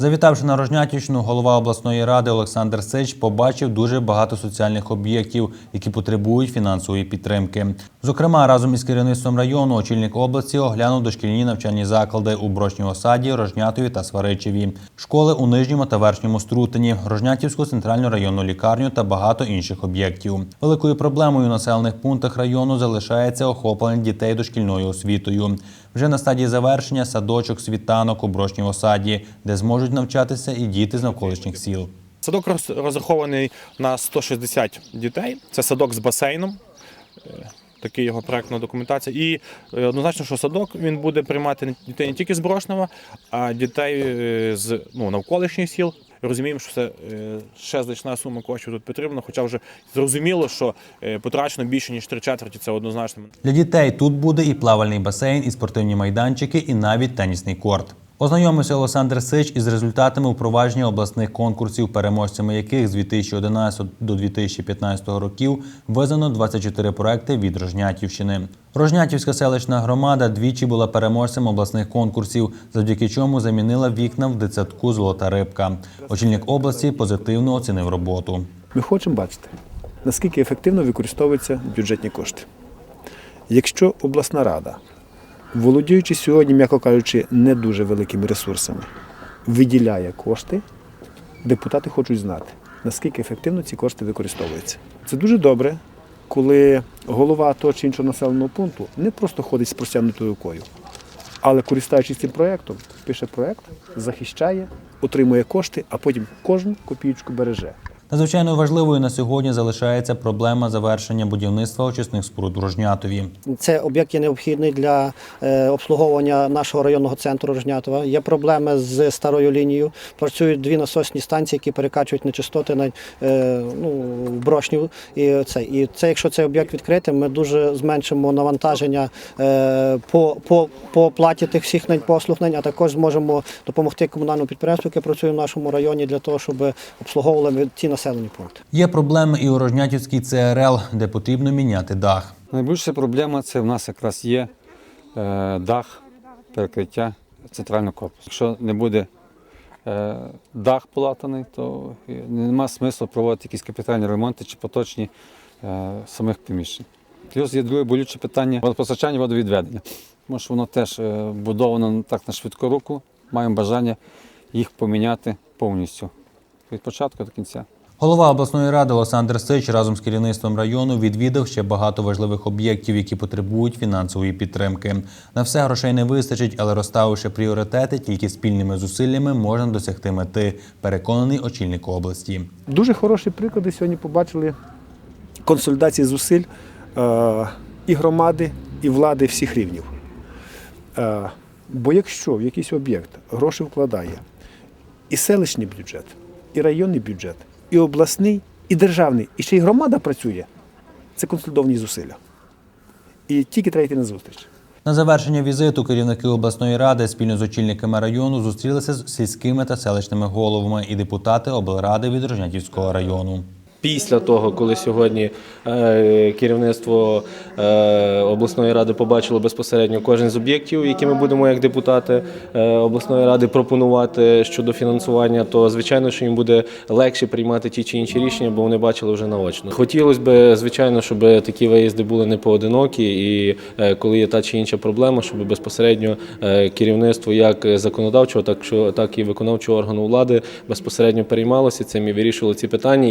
Завітавши на Рожнятівщину, голова обласної ради Олександр Сич побачив дуже багато соціальних об'єктів, які потребують фінансової підтримки. Зокрема, разом із керівництвом району очільник області оглянув дошкільні навчальні заклади у Брошній осаді, Рожнятові та Сваричеві, школи у нижньому та верхньому Струтині, Рожнятівську центральну районну лікарню та багато інших об'єктів. Великою проблемою у населених пунктах району залишається охоплення дітей дошкільною освітою. Вже на стадії завершення садочок світанок у Брошній осаді, де зможуть навчатися і діти з навколишніх сіл. Садок роз- розрахований на 160 дітей. Це садок з басейном. Е, Такий його проектна документація. І е, однозначно, що садок він буде приймати дітей не тільки з Брошнева, а дітей е, з ну, навколишніх сіл. Розуміємо, що це е, ще значна сума коштів тут потрібна, хоча вже зрозуміло, що е, потрачено більше ніж три четверті. Це однозначно. Для дітей тут буде і плавальний басейн, і спортивні майданчики, і навіть тенісний корт. Ознайомився Олександр Сич із результатами впровадження обласних конкурсів, переможцями яких з 2011 до 2015 років визнано 24 проекти від Рожнятівщини. Рожнятівська селищна громада двічі була переможцем обласних конкурсів, завдяки чому замінила вікна в дитсадку Золота рибка. Очільник області позитивно оцінив роботу. Ми хочемо бачити, наскільки ефективно використовуються бюджетні кошти. Якщо обласна рада, володіючи сьогодні, м'яко кажучи, не дуже великими ресурсами, виділяє кошти, депутати хочуть знати, наскільки ефективно ці кошти використовуються. Це дуже добре, коли голова того чи іншого населеного пункту не просто ходить з простягнутою рукою, але користуючись цим проєктом, пише проєкт, захищає, отримує кошти, а потім кожну копійку береже. Надзвичайно важливою на сьогодні залишається проблема завершення будівництва очисних споруд у Рожнятові. Це об'єкт є необхідний для е, обслуговування нашого районного центру Рожнятова. Є проблеми з старою лінією. Працюють дві насосні станції, які перекачують нечистоти на е, ну, в брошню. І це, і це, якщо цей об'єкт відкрити, ми дуже зменшимо навантаження е, по, по, по оплаті тих всіх послуг, а також зможемо допомогти комунальному підприємству, яке працює в нашому районі, для того, щоб обслуговували ті населені пункти. Є проблеми і у Рожнятівській ЦРЛ, де потрібно міняти дах. Найбільша проблема це в нас якраз є е, дах перекриття центрального корпусу. Якщо не буде е, дах полатаний, то нема смислу проводити якісь капітальні ремонти чи поточні е, самих приміщень. Плюс є друге болюче питання водопостачання, водовідведення. Тому що воно теж е, будовано так на швидку руку. Маємо бажання їх поміняти повністю від початку до кінця. Голова обласної ради Олександр Сич разом з керівництвом району відвідав ще багато важливих об'єктів, які потребують фінансової підтримки. На все грошей не вистачить, але розставивши пріоритети, тільки спільними зусиллями можна досягти мети. Переконаний очільник області. Дуже хороші приклади сьогодні побачили консолідації зусиль е, і громади, і влади всіх рівнів. Е, бо якщо в якийсь об'єкт гроші вкладає і селищний бюджет, і районний бюджет, і обласний, і державний, і ще й громада працює, це консолідовані зусилля. І тільки треба йти на зустріч. На завершення візиту керівники обласної ради спільно з очільниками району зустрілися з сільськими та селищними головами і депутати облради від Рожнятівського району. Після того, коли сьогодні е, керівництво е, обласної ради побачило безпосередньо кожен з об'єктів, які ми будемо як депутати е, обласної ради пропонувати щодо фінансування, то звичайно, що їм буде легше приймати ті чи інші рішення, бо вони бачили вже наочно. Хотілося б, звичайно, щоб такі виїзди були не поодинокі, і коли є та чи інша проблема, щоб безпосередньо керівництво як законодавчого, так що так і виконавчого органу влади безпосередньо переймалося цим і вирішувало ці питання.